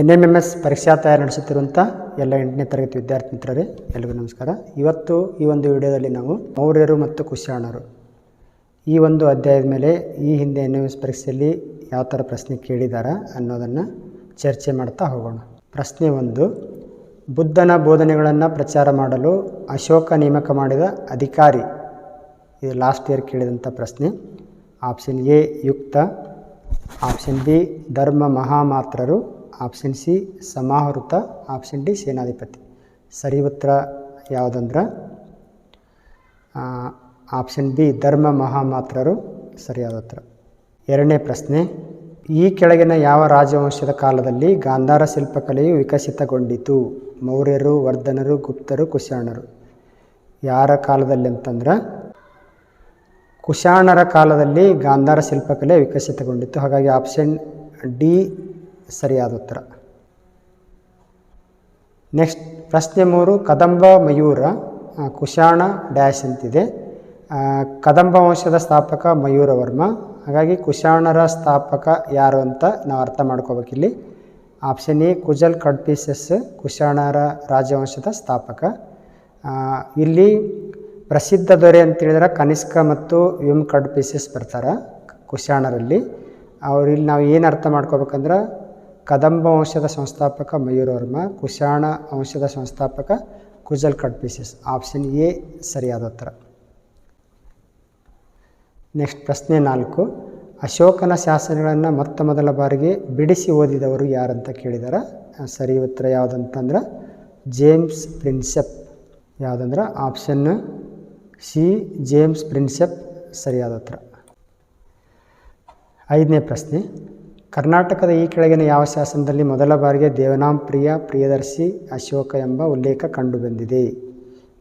N M M S ಪರೀಕ್ಷಾ ತಯಾರಿ ನಡೆಸುತ್ತಿರುವಂಥ ಎಲ್ಲ ಎಂಟನೇ ತರಗತಿ ವಿದ್ಯಾರ್ಥಿ ಮಿತ್ರರೇ ಎಲ್ಲರಿಗೂ ನಮಸ್ಕಾರ. ಇವತ್ತು ಈ ಒಂದು ವಿಡಿಯೋದಲ್ಲಿ ನಾವು ಮೌರ್ಯರು ಮತ್ತು ಕುಶಾಣರು ಈ ಒಂದು ಅಧ್ಯಾಯದ ಮೇಲೆ ಈ ಹಿಂದೆ ಎನ್ ಎಂ ಎಸ್ ಪರೀಕ್ಷೆಯಲ್ಲಿ ಯಾವ ಥರ ಪ್ರಶ್ನೆ ಕೇಳಿದಾರ ಅನ್ನೋದನ್ನು ಚರ್ಚೆ ಮಾಡ್ತಾ ಹೋಗೋಣ. ಪ್ರಶ್ನೆ ಒಂದು, ಬುದ್ಧನ ಬೋಧನೆಗಳನ್ನು ಪ್ರಚಾರ ಮಾಡಲು ಅಶೋಕ ನೇಮಕ ಮಾಡಿದ ಅಧಿಕಾರಿ? ಇದು ಲಾಸ್ಟ್ ಇಯರ್ ಕೇಳಿದಂಥ ಪ್ರಶ್ನೆ. ಆಪ್ಷನ್ ಎ ಯುಕ್ತ. ಆಪ್ಷನ್ ಬಿ ಧರ್ಮ ಮಹಾಮಾತ್ರರು. ಆಪ್ಷನ್ ಸಿ, ಸಮಾಹೃತ, ಆಪ್ಷನ್ ಡಿ, ಸೇನಾಧಿಪತಿ. ಸರಿ ಉತ್ತರ ಯಾವುದಂದ್ರೆ ಆಪ್ಷನ್ ಬಿ, ಧರ್ಮ ಮಹಾಮಾತ್ರರು ಸರಿಯಾದ ಉತ್ತರ. ಎರಡನೇ ಪ್ರಶ್ನೆ, ಈ ಕೆಳಗಿನ ಯಾವ ರಾಜವಂಶದ ಕಾಲದಲ್ಲಿ ಗಾಂಧಾರ ಶಿಲ್ಪಕಲೆಯು ವಿಕಸಿತಗೊಂಡಿತು? ಮೌರ್ಯರು, ವರ್ಧನರು, ಗುಪ್ತರು, ಕುಶಾಣರು. ಯಾರ ಕಾಲದಲ್ಲಿ ಅಂತಂದ್ರೆ? ಕುಶಾಣರ ಕಾಲದಲ್ಲಿ ಗಾಂಧಾರ ಶಿಲ್ಪಕಲೆ ವಿಕಸಿತಗೊಂಡಿತ್ತು. ಹಾಗಾಗಿ ಆಪ್ಷನ್ ಡಿ ಸರಿಯಾದ ಉತ್ತರ. ನೆಕ್ಸ್ಟ್, ಪ್ರಶ್ನೆ ಮೂರು, ಕದಂಬ ಮಯೂರ ಕುಶಾಣ ಡ್ಯಾಶ್ ಅಂತಿದೆ. ಕದಂಬ ವಂಶದ ಸ್ಥಾಪಕ ಮಯೂರವರ್ಮ ಹಾಗಾಗಿ ಕುಶಾಣರ ಸ್ಥಾಪಕ ಯಾರು ಅಂತ ನಾವು ಅರ್ಥ ಮಾಡ್ಕೋಬೇಕಿಲ್ಲಿ ಆಪ್ಷನ್ ಎ, ಕುಜಲ್ ಕಡ್ಪೀಸಸ್, ಕುಶಾಣರ ರಾಜವಂಶದ ಸ್ಥಾಪಕ. ಇಲ್ಲಿ ಪ್ರಸಿದ್ಧ ದೊರೆ ಅಂತೇಳಿದ್ರೆ ಕನಿಷ್ಕ ಮತ್ತು ವಿಮ್ ಕಡ್ಪೀಸಸ್ ಬರ್ತಾರೆ, ಕುಶಾಣರಲ್ಲಿ. ಅವ್ರು ಇಲ್ಲಿ ನಾವು ಏನು ಅರ್ಥ ಮಾಡ್ಕೋಬೇಕಂದ್ರೆ ಕದಂಬ ವಂಶದ ಸಂಸ್ಥಾಪಕ ಮಯೂರವರ್ಮ ಕುಶಾಣ ವಂಶದ ಸಂಸ್ಥಾಪಕ ಕುಜಲ್ ಕಡ್ಪಿಸಿಸ್ ಆಪ್ಷನ್ ಎ ಸರಿಯಾದ ಉತ್ತರ. ನೆಕ್ಸ್ಟ್ ಪ್ರಶ್ನೆ ನಾಲ್ಕು. ಅಶೋಕನ ಶಾಸನಗಳನ್ನು ಮೊತ್ತ ಮೊದಲ ಬಾರಿಗೆ ಬಿಡಿಸಿ ಓದಿದವರು ಯಾರಂತ ಕೇಳಿದಾರೆ? ಸರಿ ಉತ್ತರ ಯಾವುದಂತಂದ್ರೆ ಜೇಮ್ಸ್ ಪ್ರಿನ್ಸೆಪ್. ಯಾವುದಂದ್ರೆ? ಆಪ್ಷನ್ ಸಿ ಜೇಮ್ಸ್ ಪ್ರಿನ್ಸೆಪ್ ಸರಿಯಾದ ಉತ್ತರ. ಐದನೇ ಪ್ರಶ್ನೆ. ಕರ್ನಾಟಕದ ಈ ಕೆಳಗಿನ ಯಾವ ಶಾಸನದಲ್ಲಿ ಮೊದಲ ಬಾರಿಗೆ ದೇವನಾಂಪ್ರಿಯ ಪ್ರಿಯದರ್ಶಿ ಅಶೋಕ ಎಂಬ ಉಲ್ಲೇಖ ಕಂಡುಬಂದಿದೆ?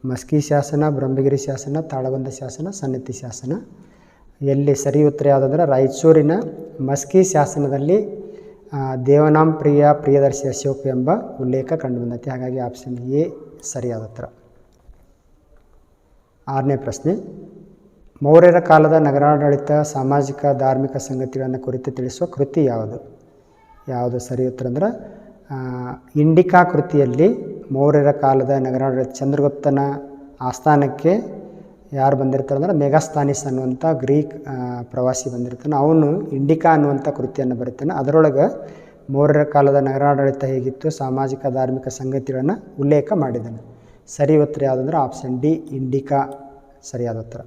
ಮಸ್ಕಿ ಶಾಸನ, ಬ್ರಹ್ಮಗಿರಿ ಶಾಸನ ತಾಳಬಂಧ ಶಾಸನ ಸನ್ನತಿ ಶಾಸನ. ಎಲ್ಲಿ ಸರಿ ಉತ್ತರ ಯಾವುದಂದ್ರೆ ರಾಯಚೂರಿನ ಮಸ್ಕಿ ಶಾಸನದಲ್ಲಿ ದೇವನಾಂಪ್ರಿಯ ದೇವನಾಂ ಪ್ರಿಯ ಪ್ರಿಯದರ್ಶಿ ಅಶೋಕ ಎಂಬ ಉಲ್ಲೇಖ ಕಂಡುಬಂದೈತಿ. ಹಾಗಾಗಿ ಆಪ್ಷನ್ ಎ ಸರಿಯಾದ ಉತ್ತರ. ಆರನೇ ಪ್ರಶ್ನೆ. ಮೌರ್ಯರ ಕಾಲದ ನಗರಾಡಳಿತ, ಸಾಮಾಜಿಕ, ಧಾರ್ಮಿಕ ಸಂಗತಿಗಳನ್ನು ಕುರಿತು ತಿಳಿಸುವ ಕೃತಿ ಯಾವುದು? ಯಾವುದು ಸರಿ ಉತ್ತರ ಅಂದ್ರೆ ಇಂಡಿಕಾ ಕೃತಿಯಲ್ಲಿ ಮೌರ್ಯರ ಕಾಲದ ನಗರಾಡಳಿತ, ಚಂದ್ರಗುಪ್ತನ ಆಸ್ಥಾನಕ್ಕೆ ಯಾರು ಬಂದಿರ್ತಾರೆ ಅಂದ್ರೆ ಮೆಗಾಸ್ತಾನಿಸ್ ಅನ್ನುವಂಥ ಗ್ರೀಕ್ ಪ್ರವಾಸಿ ಬಂದಿರ್ತಾನೆ. ಅವನು ಇಂಡಿಕಾ ಅನ್ನುವಂಥ ಕೃತಿಯನ್ನು ಬರೀತಾನೆ. ಅದರೊಳಗೆ ಮೌರ್ಯರ ಕಾಲದ ನಗರಾಡಳಿತ ಹೇಗಿತ್ತು? ಸಾಮಾಜಿಕ, ಧಾರ್ಮಿಕ ಸಂಗತಿಗಳನ್ನು ಉಲ್ಲೇಖ ಮಾಡಿದ್ದಾನೆ. ಸರಿ ಉತ್ತರ ಯಾವುದಂದ್ರೆ, ಆಪ್ಷನ್ ಡಿ, ಇಂಡಿಕಾ. ಸರಿಯಾದ ಉತ್ತರ.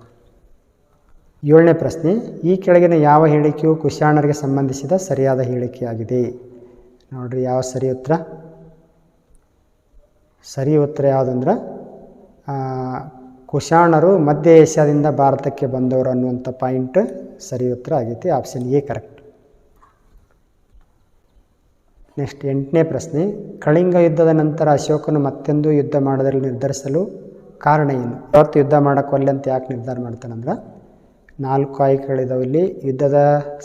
ಏಳನೇ ಪ್ರಶ್ನೆ, ಈ ಕೆಳಗಿನ ಯಾವ ಹೇಳಿಕೆಯು ಕುಶಾಣರಿಗೆ ಸಂಬಂಧಿಸಿದ ಸರಿಯಾದ ಹೇಳಿಕೆಯಾಗಿದೆ? ನೋಡ್ರಿ ಯಾವ ಸರಿ ಉತ್ತರ? ಸರಿ ಉತ್ತರ ಯಾವುದಂದ್ರೆ ಕುಶಾಣರು ಮಧ್ಯ ಏಷ್ಯಾದಿಂದ ಭಾರತಕ್ಕೆ ಬಂದವರು ಅನ್ನುವಂಥ ಪಾಯಿಂಟ್ ಸರಿ ಉತ್ತರ ಆಗೈತಿ, ಆಪ್ಷನ್ ಎ ಕರೆಕ್ಟ್. ನೆಕ್ಸ್ಟ್ ಎಂಟನೇ ಪ್ರಶ್ನೆ, ಕಳಿಂಗ ಯುದ್ಧದ ನಂತರ ಅಶೋಕನು ಮತ್ತೊಂದು ಯುದ್ಧ ಮಾಡೋದ್ರಲ್ಲಿ ನಿರ್ಧರಿಸಲು ಕಾರಣ ಏನು? ಅವತ್ತು ಯುದ್ಧ ಮಾಡೋಕ್ಕೊಲ್ಲೆ ಅಂತ ಯಾಕೆ ನಿರ್ಧಾರ ಮಾಡ್ತಾನಂದ್ರೆ ನಾಲ್ಕು ಆಯ್ಕೆಗಳಿದಾವೆ ಇಲ್ಲಿ ಯುದ್ಧದ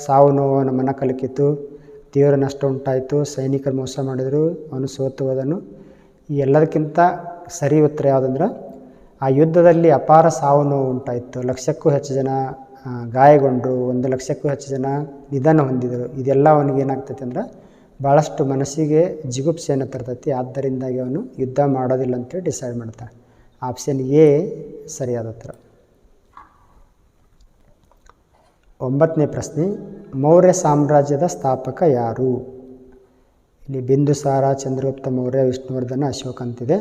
ಸಾವು ನೋವು ಮನ ಕಲಕಿತು ತೀವ್ರ ನಷ್ಟ ಉಂಟಾಯಿತು. ಸೈನಿಕರು ಮೋಸ ಮಾಡಿದರು. ಅವನು ಸೋತು ಹೋದನು. ಈ ಎಲ್ಲದಕ್ಕಿಂತ ಸರಿ ಉತ್ತರ ಯಾವುದಂದ್ರೆ, ಆ ಯುದ್ಧದಲ್ಲಿ ಅಪಾರ ಸಾವು ನೋವು ಉಂಟಾಯಿತು. ಲಕ್ಷಕ್ಕೂ ಹೆಚ್ಚು ಜನ ಗಾಯಗೊಂಡರು. ಒಂದು ಲಕ್ಷಕ್ಕೂ ಹೆಚ್ಚು ಜನ ನಿಧನ ಹೊಂದಿದರು. ಇದೆಲ್ಲ ಅವನಿಗೆ ಏನಾಗ್ತೈತೆ ಅಂದ್ರೆ ಭಾಳಷ್ಟು ಮನಸ್ಸಿಗೆ ಜಿಗುಪ್ಸೆಯನ್ನು ತರ್ತೈತಿ. ಆದ್ದರಿಂದಾಗಿ ಅವನು ಯುದ್ಧ ಮಾಡೋದಿಲ್ಲ ಅಂತೇಳಿ ಡಿಸೈಡ್ ಮಾಡ್ತಾನೆ. ಆಪ್ಷನ್ ಎ ಸರಿಯಾದ ಉತ್ತರ. ಒಂಬತ್ತನೇ ಪ್ರಶ್ನೆ, ಮೌರ್ಯ ಸಾಮ್ರಾಜ್ಯದ ಸ್ಥಾಪಕ ಯಾರು? ಇಲ್ಲಿ ಬಿಂದುಸಾರ ಚಂದ್ರಗುಪ್ತ ಮೌರ್ಯ, ವಿಷ್ಣುವರ್ಧನ, ಅಶೋಕ ಅಂತಿದೆ.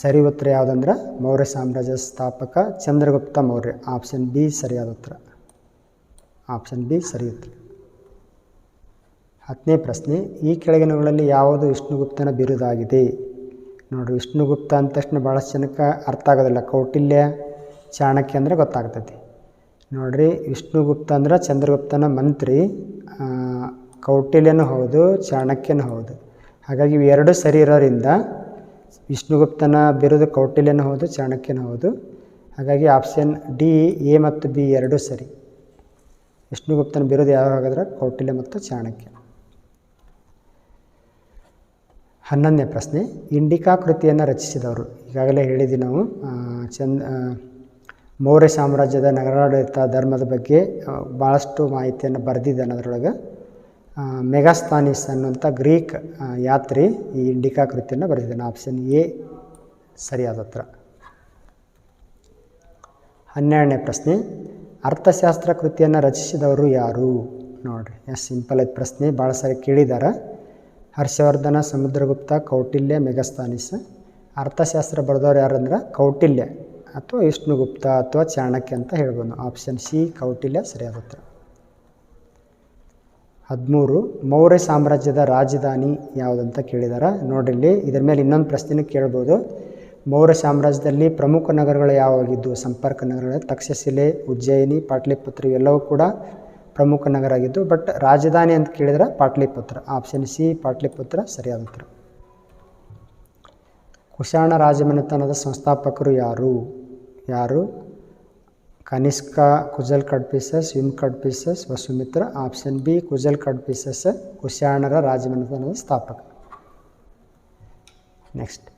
ಸರಿ ಉತ್ತರ ಯಾವುದಂದ್ರೆ, ಮೌರ್ಯ ಸಾಮ್ರಾಜ್ಯದ ಸ್ಥಾಪಕ ಚಂದ್ರಗುಪ್ತ ಮೌರ್ಯ. ಆಪ್ಷನ್ ಬಿ ಸರಿಯಾದ ಉತ್ತರ. ಆಪ್ಷನ್ ಬಿ ಸರಿ ಉತ್ತರ. ಹತ್ತನೇ ಪ್ರಶ್ನೆ, ಈ ಕೆಳಗಿನಗಳಲ್ಲಿ ಯಾವುದು ವಿಷ್ಣುಗುಪ್ತನ ಬಿರುದಾಗಿದೆ? ನೋಡಿ ವಿಷ್ಣುಗುಪ್ತ ಅಂದ ತಕ್ಷಣ ಭಾಳಷ್ಟು ಜನಕ್ಕೆ ಅರ್ಥ ಆಗೋದಿಲ್ಲ. ಕೌಟಿಲ್ಯ, ಚಾಣಕ್ಯ ಅಂದರೆ ಗೊತ್ತಾಗ್ತೈತಿ ನೋಡ್ರಿ, ವಿಷ್ಣುಗುಪ್ತ ಅಂದ್ರೆ ಚಂದ್ರಗುಪ್ತನ ಮಂತ್ರಿ ಕೌಟಿಲ್ಯನೂ ಹೌದು, ಚಾಣಕ್ಯನೂ ಹೌದು. ಹಾಗಾಗಿ ಇವೆರಡು ಸರಿ ಇರೋದ್ರಿಂದ ವಿಷ್ಣುಗುಪ್ತನ ಬಿರುದು ಕೌಟಿಲ್ಯನೂ ಹೌದು, ಚಾಣಕ್ಯನೂ ಹೌದು. ಹಾಗಾಗಿ ಆಪ್ಷನ್ ಡಿ, ಎ ಮತ್ತು ಬಿ ಎರಡೂ ಸರಿ. ವಿಷ್ಣುಗುಪ್ತನ ಬಿರುದು ಯಾವ ಹಾಗಾದ್ರೆ ಕೌಟಿಲ್ಯ ಮತ್ತು ಚಾಣಕ್ಯ. ಹನ್ನೊಂದನೇ ಪ್ರಶ್ನೆ, ಇಂಡಿಕಾ ಕೃತಿಯನ್ನು ರಚಿಸಿದವರು, ಈಗಾಗಲೇ ಹೇಳಿದ್ವಿ ನಾವು ಚಂದ್ ಮೌರ್ಯ ಸಾಮ್ರಾಜ್ಯದ ನಗರಾಡಳಿತ ಧರ್ಮದ ಬಗ್ಗೆ ಭಾಳಷ್ಟು ಮಾಹಿತಿಯನ್ನು ಬರೆದಿದ್ದಾನೆ ಅದರೊಳಗೆ. ಮೆಗಾಸ್ತಾನಿಸ್ ಅನ್ನುವಂಥ ಗ್ರೀಕ್ ಯಾತ್ರಿ ಈ ಇಂಡಿಕಾ ಕೃತಿಯನ್ನು ಬರೆದಿದ್ದಾನೆ. ಆಪ್ಷನ್ ಎ, ಸರಿಯಾದ ಹತ್ರ ಹನ್ನೆರಡನೇ ಪ್ರಶ್ನೆ, ಅರ್ಥಶಾಸ್ತ್ರ ಕೃತಿಯನ್ನು ರಚಿಸಿದವರು ಯಾರು? ನೋಡಿರಿ ಎಷ್ಟು ಸಿಂಪಲ್ ಐತೆ ಪ್ರಶ್ನೆ ಭಾಳ ಸಾರಿ ಕೇಳಿದ್ದಾರೆ ಹರ್ಷವರ್ಧನ, ಸಮುದ್ರಗುಪ್ತ, ಕೌಟಿಲ್ಯ, ಮೆಗಸ್ತಾನಿಸ್. ಅರ್ಥಶಾಸ್ತ್ರ ಬರೆದವ್ರು ಯಾರಂದ್ರೆ? ಕೌಟಿಲ್ಯ. ಅಥವಾ ವಿಷ್ಣುಗುಪ್ತ ಅಥವಾ ಚಾಣಕ್ಯ ಅಂತ ಹೇಳ್ಬೋದು. ಆಪ್ಷನ್ ಸಿ ಕೌಟಿಲ್ಯ ಸರಿಯಾದ ಉತ್ತರ ಹದಿಮೂರು, ಮೌರ್ಯ ಸಾಮ್ರಾಜ್ಯದ ರಾಜಧಾನಿ ಯಾವುದಂತ ಕೇಳಿದಾರೆ? ನೋಡಿಲ್ಲಿ ಇದರ ಮೇಲೆ ಇನ್ನೊಂದು ಪ್ರಶ್ನೆ ಕೇಳ್ಬೋದು. ಮೌರ್ಯ ಸಾಮ್ರಾಜ್ಯದಲ್ಲಿ ಪ್ರಮುಖ ನಗರಗಳು ಯಾವಾಗಿದ್ದು ಸಂಪರ್ಕ ನಗರಗಳು, ತಕ್ಷಶಿಲೆ, ಉಜ್ಜಯಿನಿ, ಪಾಟ್ಲಿಪುತ್ರ, ಇವೆಲ್ಲವೂ ಕೂಡ ಪ್ರಮುಖ ನಗರ ಆಗಿದ್ದು, ಬಟ್ ರಾಜಧಾನಿ ಅಂತ ಕೇಳಿದ್ರೆ? ಪಾಟ್ಲಿಪುತ್ರ. ಆಪ್ಷನ್ ಸಿ ಪಾಟ್ಲಿಪುತ್ರ ಸರಿಯಾದ ಉತ್ತರ ಕುಶಾಣ ರಾಜಮನೆತನದ ಸಂಸ್ಥಾಪಕರು ಯಾರು? ಯಾರು? Kanishka Kujula Kadphises Vim Kadphises Vasumitra option B Kujula Kadphises ಕುಶಾಣರ ರಾಜಮನೆತನದ ಸ್ಥಾಪಕ. ನೆಕ್ಸ್ಟ್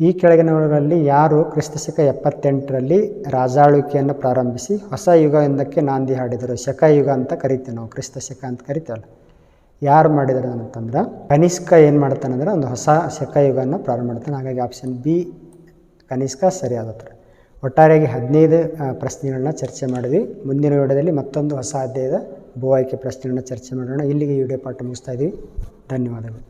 ಈ ಕೆಳಗಿನವರಲ್ಲಿ ಯಾರು ಕ್ರಿಸ್ತಶಕ ಎಪ್ಪತ್ತೆಂಟರಲ್ಲಿ ರಾಜಾಳ್ವಿಕೆಯನ್ನು ಪ್ರಾರಂಭಿಸಿ ಹೊಸ ಯುಗ ಎಂದಕ್ಕೆ ನಾಂದಿ ಹಾಡಿದರು? ಶಕ ಯುಗ ಅಂತ ಕರಿತೀವಿ ನಾವು, ಕ್ರಿಸ್ತಶಕ ಅಂತ ಕರಿತೇವಲ್ಲ. ಯಾರು ಮಾಡಿದರು ಅಂತಂದ್ರೆ, ಕನಿಷ್ಕ ಏನು ಮಾಡ್ತಾನಂದ್ರೆ, ಒಂದು ಹೊಸ ಶಕ ಯುಗವನ್ನು ಪ್ರಾರಂಭ ಮಾಡ್ತಾನೆ. ಹಾಗಾಗಿ ಆಪ್ಷನ್ ಬಿ ಕನಿಷ್ಕ ಸರಿಯಾದ ಉತ್ತರ ಒಟ್ಟಾರೆಯಾಗಿ ಹದಿನೈದು ಪ್ರಶ್ನೆಗಳನ್ನ ಚರ್ಚೆ ಮಾಡಿದ್ವಿ. ಮುಂದಿನ ವಿಡಿಯೋದಲ್ಲಿ ಮತ್ತೊಂದು ಹೊಸ ಅಧ್ಯಾಯದ ಭೂ ಆಯ್ಕೆ ಪ್ರಶ್ನೆಗಳನ್ನ ಚರ್ಚೆ ಮಾಡೋಣ. ಇಲ್ಲಿಗೆ ವಿಡಿಯೋ ಪಾಠ ಮುಗಿಸ್ತಾ ಇದ್ದೀವಿ. ಧನ್ಯವಾದಗಳು.